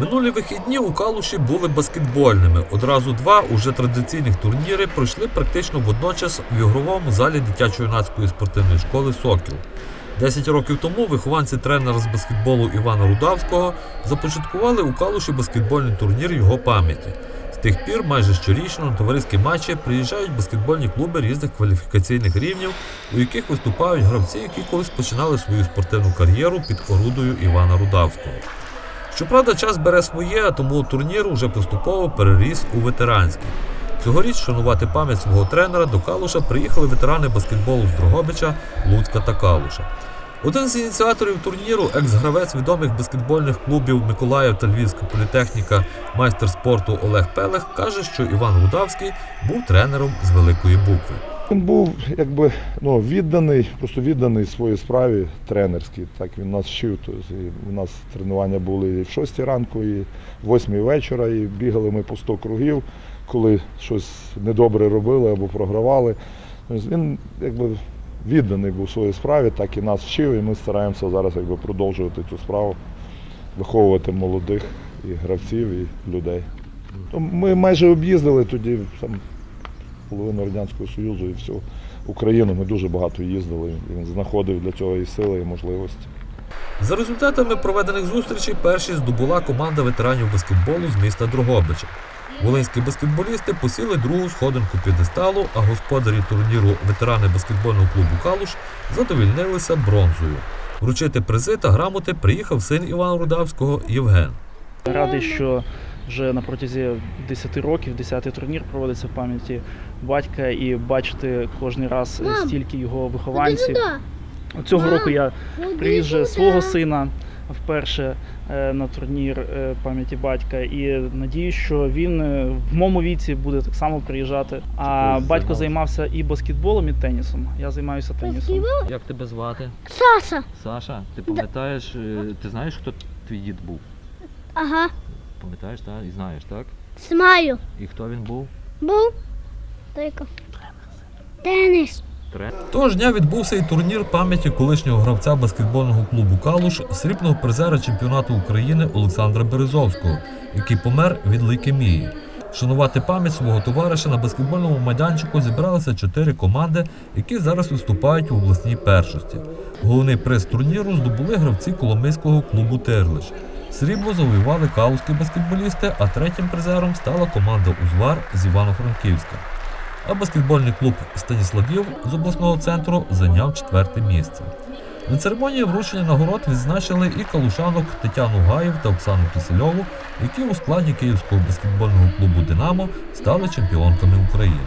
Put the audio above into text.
Минулі вихідні у Калуші були баскетбольними. Одразу два уже традиційних турніри пройшли практично водночас в ігровому залі дитячо-юнацької спортивної школи Сокіл. Десять років тому вихованці тренера з баскетболу Івана Рудавського започаткували у Калуші баскетбольний турнір його пам'яті. З тих пір майже щорічно на товариські матчі приїжджають баскетбольні клуби різних кваліфікаційних рівнів, у яких виступають гравці, які колись починали свою спортивну кар'єру під орудою Івана Рудавського. Щоправда, час бере своє, тому турнір уже поступово переріс у ветеранський. Цьогоріч шанувати пам'ять свого тренера до Калуша приїхали ветерани баскетболу з Дрогобича, Луцька та Калуша. Один з ініціаторів турніру, екс-гравець відомих баскетбольних клубів Миколаїв та Львівська політехніка, майстер спорту Олег Пелех, каже, що Іван Рудавський був тренером з великої букви. Він був якби ну, відданий, просто відданий своїй справі тренерській. Так він нас вчив. Тобто, у нас тренування були і в 6 ранку, і в 8 вечора, і бігали ми по 100 кругів, коли щось недобре робили або програвали. Тобто, він якби відданий був своїй справі, так і нас вчив, і ми стараємося зараз якби, продовжувати цю справу, виховувати молодих і гравців, і людей. Ми майже об'їздили тоді там, половину Радянського Союзу і всю Україну. Ми дуже багато їздили. Він знаходив для цього і сили, і можливості. За результатами проведених зустрічей перші здобула команда ветеранів баскетболу з міста Дрогобича. Волинські баскетболісти посіли другу сходинку п'єдесталу, а господарі турніру ветерани баскетбольного клубу Калуш задовільнилися бронзою. Вручити призи та грамоти приїхав син Івана Рудавського Євген. Радий, що вже на протязі 10 років 10-й турнір проводиться в пам'яті батька і бачити кожен раз Мам, стільки його вихованців. Цього Мам, року я привіз вже свого сина вперше е, на турнір е, пам'яті батька і надію, що він е, в моєму віці буде так само приїжджати. А батько займався. займався і баскетболом, і тенісом. Я займаюся тенісом. Як тебе звати? Саша. Саша? Ти пам'ятаєш, ти знаєш, хто твій дід був? Ага. Пам'ятаєш, так? І знаєш, так? Смаю. І хто він був? Був. Тільки. Теніс. Того ж дня відбувся і турнір пам'яті колишнього гравця баскетбольного клубу Калуш, срібного призера чемпіонату України Олександра Березовського, який помер від лейкемії. Шанувати пам'ять свого товариша на баскетбольному майданчику зібралися чотири команди, які зараз виступають в обласній першості. Головний приз турніру здобули гравці Коломийського клубу Тирлиш. Срібло завоювали калузькі баскетболісти, а третім призером стала команда Узвар з Івано-Франківська. А баскетбольний клуб Станіславів з обласного центру зайняв четверте місце. На церемонії вручення нагород відзначили і калушанок Тетяну Гаєв та Оксану Кисельову, які у складі Київського баскетбольного клубу Динамо стали чемпіонками України.